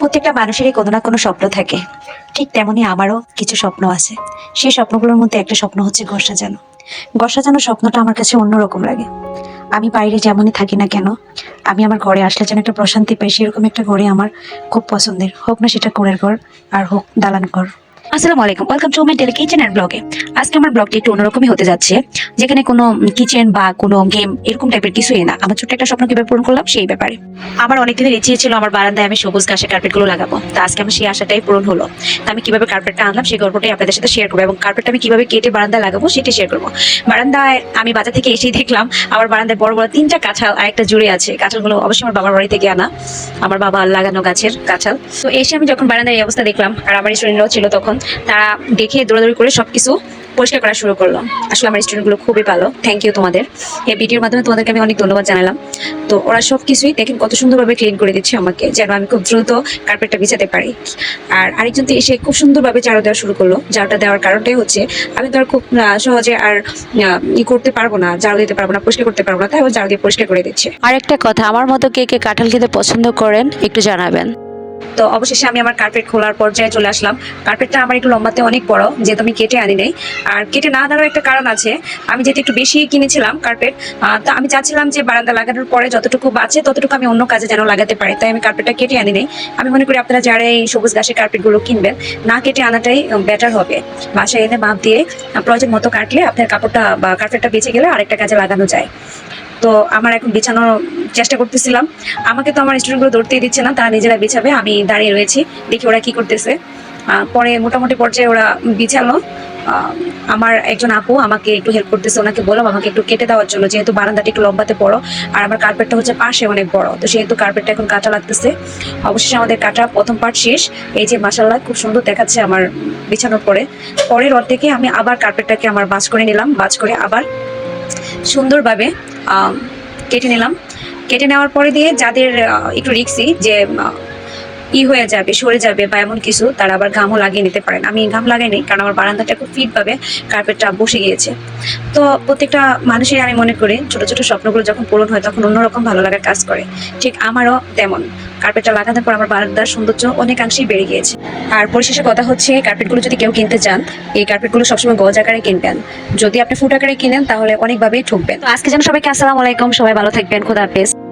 প্রত্যেকটা মানুষেরই কোনো না কোনো স্বপ্ন থাকে। ঠিক তেমনই আমারও কিছু স্বপ্ন আছে। সেই স্বপ্নগুলোর মধ্যে একটা স্বপ্ন হচ্ছে ঘর সাজানো ঘর সাজানো স্বপ্নটা আমার কাছে অন্যরকম লাগে। আমি বাইরে যেমনই থাকি না কেন, আমি আমার ঘরে আসলে যেন একটা প্রশান্তি পাই, সেরকম একটা ঘরে আমার খুব পছন্দের। হোক না সেটা কোরের ঘর, আর হোক দালান ঘর। আসসালামু আলাইকুম। Welcome to my kitchen and ব্লগে আজকে আমার ব্লগটি একটু অন্যরকমই হতে যাচ্ছে। যেখানে কোনো কিচেন বা কোনো গেম এরকম টাইপের কিছুই না। আমার ছোট্ট একটা স্বপ্ন কীভাবে পূরণ করলাম? সেই ব্যাপারে। আমার অনেকদিনের ইচ্ছে ছিল আমার বারান্দায় আমি সবুজ ঘাসের কার্পেটগুলো লাগাবো। তা আজকে আমার সেই আশাটাই পূরণ হলো। তা আমি কীভাবে কার্পেটটা আনলাম সেই গল্পটাই আপনাদের সাথে শেয়ার করব এবং কার্পেটটা আমি কীভাবে কেটে বারান্দায় লাগাবো সেটা শেয়ার করব। বারান্দায় আমি বাজার থেকে এসেই দেখলাম, আমার বারান্দায় বড় বড় তিনটা কাঁঠাল আর একটা জুড়ে আছে। কাঁঠালগুলো অবশ্যই আমার বাবার বাড়ি থেকে আনা। আমার বাবা লাগানো গাছের কাঁঠাল। তো এসে আমি যখন বারান্দার এই অবস্থা দেখলাম, আর আমার স্টুডেন্টরাও ছিল তখন তারা দেখে দৌড়াদৌড়ি করে সবকিছু পরিষ্কার করা শুরু করল। আসলে আমার স্টুডেন্টগুলো খুবই ভালো। থ্যাংক ইউ তোমাদের। এই ভিডিওর মাধ্যমে তোমাদেরকে আমি অনেক ধন্যবাদ জানালাম। তো ওরা সব কিছুই দেখেন কত সুন্দরভাবে ক্লিন করে দিচ্ছে আমাকে, যেন আমি খুব দ্রুত কার্পেটটা বিছাতে পারি। আর আরেকজন তো এসে খুব সুন্দরভাবে ঝাড়ু দেওয়া শুরু করল। ঝাড়ুটা দেওয়ার কারণটাই হচ্ছে, আমি তো আর খুব সহজে আর ই করতে পারব না, ঝাড়ু দিতে পারব না, পরিষ্কার করতে পারব না, তাই ও দিয়ে পরিষ্কার করে দিচ্ছে। আরেকটা কথা, আমার মতো কে কে কাঁঠাল খেতে পছন্দ করেন, একটু জানাবেন। তো অবশেষে আমি আমার কার্পেট খোলার পর্যায়ে চলে আসলাম। কার্পেটটা আমার একটু লম্বাতে অনেক বড়, যেহেতু আমি কেটে আনি নাই। আর কেটে না আনারও একটা কারণ আছে, আমি যেহেতু একটু বেশি কিনেছিলাম কার্পেট তো আমি চাচ্ছিলাম যে বারান্দা লাগানোর পরে যতটুকু বাঁচে ততটুকু আমি অন্য কাজে যেন লাগাতে পারি। তাই আমি কার্পেটটা কেটে আনি নাই। আমি মনে করি আপনারা যারা এই সবুজ ঘাসের কার্পেটগুলো কিনবেন, না কেটে আনাটাই বেটার হবে। বাসায় এনে মাপ দিয়ে প্রয়োজন মতো কাটলে আপনার কাপড়টা বা কার্পেটটা বেঁচে গেলে আরেকটা কাজে লাগানো যায়। তো আমার এখন বিছানোর চেষ্টা করতেছিলাম। আমাকে তো আমার স্টুডেন্টগুলো ধরতেই দিচ্ছে না, তারা নিজেরা বিছাবে, আমি দাঁড়িয়ে রয়েছি, দেখি ওরা কি করতেছে। পরে মোটামুটি পর্যায়ে ওরা বিছালো। আমার একজন আপু আমাকে একটু হেল্প করতেছে, ওনাকে বললাম, আমাকে একটু কেটে দেওয়ার জন্য, যেহেতু বারান্দাটা একটু লম্বাতে বড় আর আমার কার্পেটটা হচ্ছে পাশে অনেক বড়, তো সেহেতু কার্পেটটা এখন কাটা লাগতেছে। অবশেষে আমাদের কাটা প্রথম পার্ট শেষ। এই যে মাসাল্লাহ খুব সুন্দর দেখাচ্ছে আমার বিছানোর পরে। পরের অর্ধেকে আমি আবার কার্পেটটাকে আমার বাজ করে নিলাম, বাজ করে আবার সুন্দরভাবে কেটে নিলাম। কেটে নেওয়ার পরে দিয়ে যাদের একটু রিক্সি যে ই হয়ে যাবে, সরে যাবে বা এমন কিছু, তারা আবার ঘামও লাগিয়ে নিতে পারেন। আমি ঘাম লাগাই নি কারণ আমার বারান্দাটা খুব ফিট ভাবে কার্পেটটা বসে গিয়েছে। তো প্রত্যেকটা মানুষের আমি মনে করি, ছোট ছোট স্বপ্নগুলো যখন পূরণ হয়, তখন অন্যরকম ভালো লাগার কাজ করে। ঠিক আমারও তেমন। কার্পেটটা লাগানোর পর আমার বারান্দার সৌন্দর্য অনেকাংশেই বেড়ে গিয়েছে। আর পরিশেষে কথা হচ্ছে কার্পেটগুলো যদি কেউ কিনতে চান, এই কার্পেটগুলো সবসময় গজ আকারে কিনবেন। যদি আপনি ফুট আকারে কিনেন, তাহলে অনেকভাবেই ঠকবেন। তো আজকে যেন সবাইকে আসসালামু আলাইকুম, সবাই ভালো থাকবেন, খুদা হাফেজ।